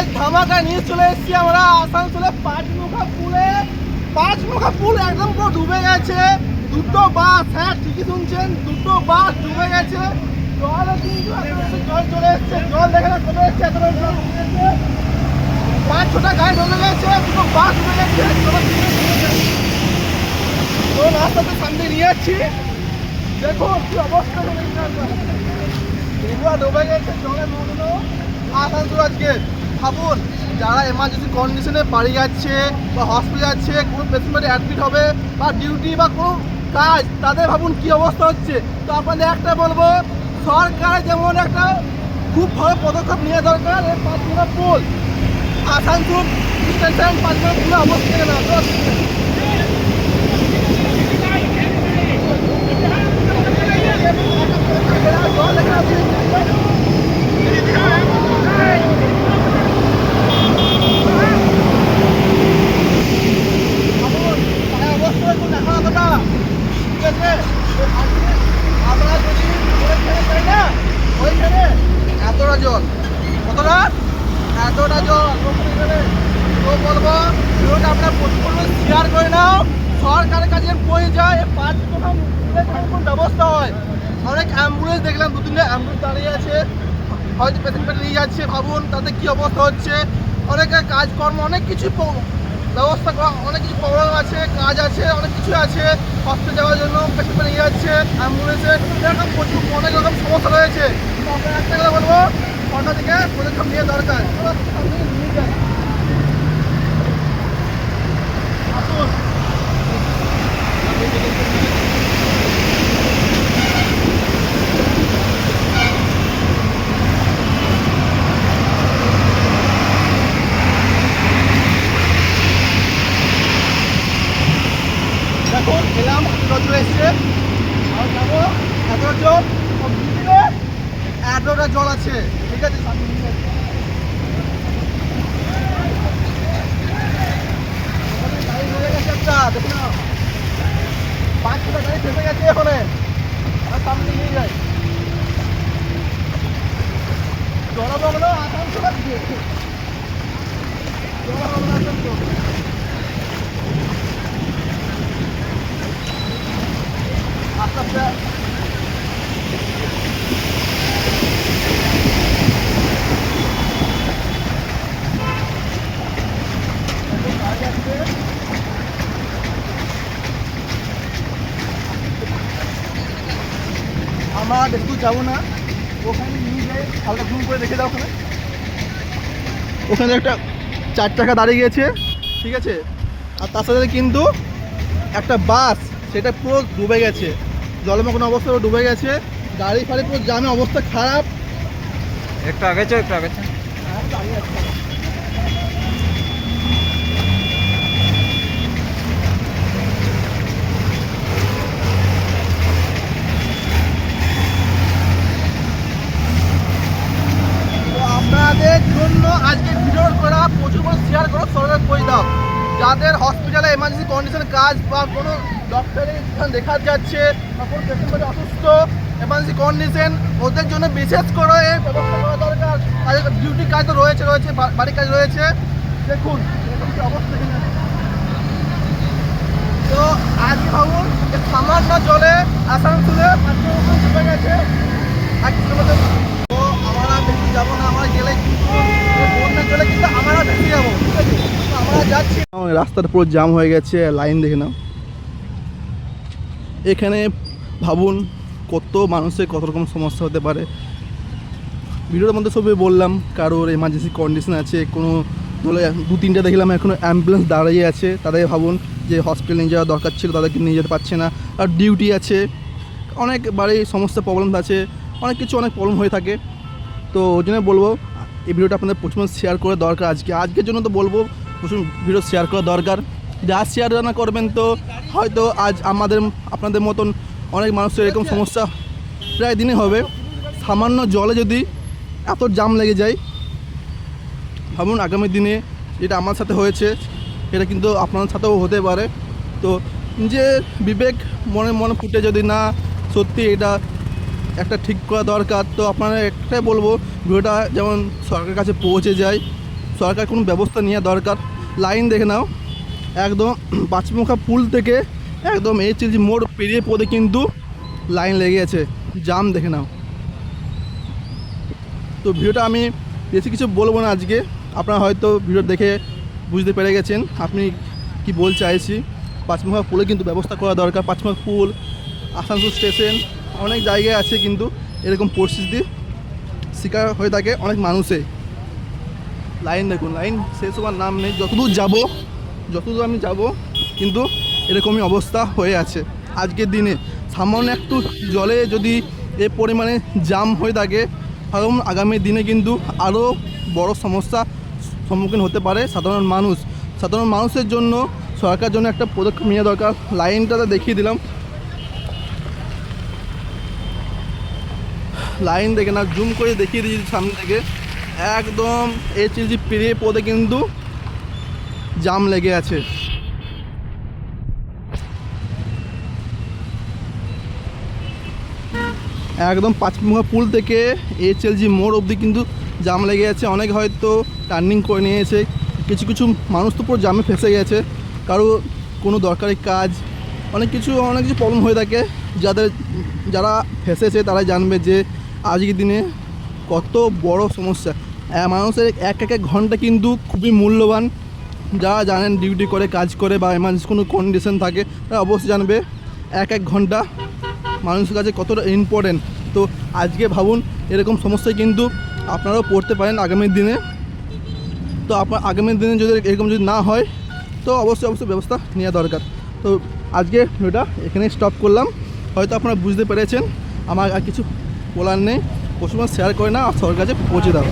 গাছ ধামাকা নিয়ে চলে এসেছি আমরা। আসানসোলে পাঁচমুখা পুলে। পাঁচমুখা পুল একদম পুরো ডুবে গেছে। দুটো বাস হ্যাঁ ঠিকই শুনছেন, দুটো বাস ডুবে গেছে। জল চলে এসছে, জল দেখে না একেবারে জল। পাঁচ ছটা গাড়ি ডুবে গেছে রাস্তাতে সামনে নিয়ে যাচ্ছি। দেখো কি অবস্থা ডুবে গেছে, জলে মগ্ন আসানসোল আজকে ভাবুন, যারা এমার্জেন্সি কন্ডিশনে বাড়ি যাচ্ছে বা হসপিটাল যাচ্ছে, কোনো পেশেন্টে অ্যাডমিট হবে বা ডিউটি বা কোনো কাজ, তাদের ভাবুন কি অবস্থা হচ্ছে। তো আপনাদের একটা বলব, সরকার যেমন একটা খুব ভালো পদক্ষেপ নেওয়া দরকার এই পাঁচগুলো পুল আসানসোল স্টেশন পাঁচগুলো পুলে অবস্থা না তো জল লেগে আছে এতটা জল এতটা জল তো প্রচুর শেয়ার করে নাও সরকারের কাছে পড়ে যায় পাঁচ কোথাও ব্যবস্থা হয় অনেক অ্যাম্বুলেন্স দেখলাম দু তিনটে অ্যাম্বুলেন্স দাঁড়িয়ে আছে হয়তো পেশেন্ট নিয়ে যাচ্ছে ভাবুন তাদের কি অবস্থা হচ্ছে অনেকে কাজকর্ম, অনেক কিছু ব্যবস্থা করা, অনেক কিছু প্রবলেম আছে, কাজ আছে, অনেক কিছু আছে হসপিটাল যাওয়ার জন্য পেশেন্ট নিয়ে যাচ্ছে অ্যাম্বুলেন্সে এরকম প্রচুর, অনেক রকম সমস্যা রয়েছে। একটা কথা বলব সরকার থেকে পদক্ষেপ নিয়ে দরকার চলো, সামনে নিয়ে যাই। আসুন দেখুন এলাম জল চলে এসছে আর যাব এত জল সব মিলিয়ে এতটা জল আছে। ঠিক আছে? নিয়ে গাড়ি গেছে একটা দেখুন না পাঁচ ছটা গাড়ি ফেসে গেছে ওখানে আর সামনে নিয়ে আস্তে গাড়ি আসছে। আমরা একটু যাব না। ওখানে নিয়ে যাই হালকা জুম করে দেখে দাও ওখানে। ওখানে একটা চার চাকা দাঁড়িয়ে গেছে ঠিক আছে? আর তার সাথে কিন্তু একটা বাস সেটা পুরো ডুবে গেছে। জলমগ্ন অবস্থা ডুবে গেছে। গাড়ি ফাড়ি পুরো জামে অবস্থা খারাপ। একটু আগে চো একটু আগে চো তো আপনাদের জন্য আজকে ভিডিও করা প্রচুর করে শেয়ার করো সরকার করে দাও যাদের হসপিটালে এমার্জেন্সি কন্ডিশন কাজ বা কোনো ডক্টরে দেখা যাচ্ছে বা কোনো পেশেন্ট অসুস্থ এমার্জেন্সি কন্ডিশন ওদের জন্য বিশেষ করে ব্যবস্থা করা দরকার। তাদের ডিউটি কাজ তো রয়েছে রয়েছে বাড়ির কাজ রয়েছে। দেখুন অবস্থা তো আজকে ভাবুন সামান্য জলে আসানসোলে মতো ডুবে গেছে। এক কিলোমিটার তো আমরা বেশি যাব না আমরা গেলে কিন্তু বন্যা চলে কিন্তু আমরা বেশি যাব ঠিক আছে তো আমরা যাচ্ছি রাস্তাটা পুরো জাম হয়ে গেছে, লাইন দেখে নাও। এখানে ভাবুন কত মানুষের কত রকম সমস্যা হতে পারে। ভিডিওর মধ্যে সবই বললাম, কারোর এমার্জেন্সি কন্ডিশন আছে, কোনো ধরো দু তিনটে দেখলাম এখনও অ্যাম্বুলেন্স দাঁড়িয়ে আছে, তাদের ভাবুন যে হসপিটাল নিয়ে যাওয়া দরকার ছিল, তাদেরকে নিয়ে যেতে পারছে না। আর ডিউটি আছে, অনেক বাড়ির সমস্ত প্রবলেম আছে, অনেক কিছু, অনেক প্রবলেম হয়ে থাকে। তো ওই জন্য বলব, এই ভিডিওটা আপনাদের প্রচুর শেয়ার করে দরকার আজকে। আজকের জন্য তো বলব প্রচুর ভিডিও শেয়ার করা দরকার। যা শেয়ার না করবেন তো হয়তো আজ আমাদের, আপনাদের মতন অনেক মানুষের এরকম সমস্যা প্রায় দিনে হবে। সামান্য জলে যদি এত জাম লেগে যায়, ভাবুন আগামী দিনে যেটা আমার সাথে হয়েছে এটা কিন্তু আপনার সাথেও হতে পারে। তো যে বিবেক, মনে মনে ফুটে যদি না, সত্যি এটা একটা ঠিক করা দরকার। তো আপনারা একটাই বলব, ভিডিওটা যেমন সরকারের কাছে পৌঁছে যায় সরকার কোনো ব্যবস্থা নেওয়া দরকার। লাইন দেখে নাও। একদম পাঁচমুখা পুল থেকে একদম এই যে মোড় পেরিয়ে পড়ে কিন্তু লাইন লেগে আছে জাম দেখে নাও। তো ভিডিওটা আমি বেশি কিছু বলব না আজকে। আপনারা হয়তো ভিডিও দেখে বুঝতে পেরে গেছেন আপনি কি বলতে চাইছি। পাঁচমুখা পুলে কিন্তু ব্যবস্থা করা দরকার। পাঁচমুখা পুল, আসানসোল স্টেশন, অনেক জায়গায় আছে কিন্তু এরকম পরিস্থিতি শিকার হয়ে থাকে অনেক মানুষে। লাইন দেখুন, লাইন শেষ হওয়ার নাম নেই। যতদূর যাব, যতদূর আমি যাব, কিন্তু এরকমই অবস্থা হয়ে আছে। আজকের দিনে সামান্য একটু জলে যদি এ পরিমাণে জাম হয়ে থাকে, কারণ আগামী দিনে কিন্তু আরও বড় সমস্যা সম্মুখীন হতে পারে সাধারণ মানুষ। সাধারণ মানুষের জন্য সরকার জন্য একটা পদক্ষেপ নেওয়া দরকার। লাইনটা দেখিয়ে দিলাম। লাইন দেখে না, জুম করে দেখিয়ে দিয়েছি সামনে থেকে। একদম এই চিলজি পেরিয়ে পদে কিন্তু জাম লেগে আছে। একদম পাঁচমুখা পুল থেকে এইচএলজি মোড় অবধি কিন্তু জাম লেগে আছে। অনেক হয়তো টার্নিং করে নিয়েছে। কিছু কিছু মানুষ তো পুরো জামে ফেসে গেছে। কারও কোনো দরকারি কাজ, অনেক কিছু অনেক কিছু প্রবলেম হয়ে থাকে। যাদের, যারা ফেসেছে তারাই জানবে যে আজকের দিনে কত বড় সমস্যা। মানুষের এক এক এক ঘণ্টা কিন্তু খুবই মূল্যবান। যারা জানেন ডিউটি করে, কাজ করে বা এমার্জেন্সি কোনো কন্ডিশন থাকে, তারা অবশ্যই জানবে এক এক ঘণ্টা মানুষের কাছে কতটা ইম্পর্টেন্ট তো আজকে ভাবুন, এরকম সমস্যায় কিন্তু আপনারাও পড়তে পারেন আগামী দিনে। তো আপনার আগামী দিনে যদি এরকম যদি না হয়, তো অবশ্যই অবশ্যই ব্যবস্থা নেওয়া দরকার। তো আজকে ভিডিওটা এখানে স্টপ করলাম। হয়তো আপনারা বুঝতে পেরেছেন, আমার আর কিছু বলার নেই। পশুমান শেয়ার করে না সবার কাছে পৌঁছে দাও।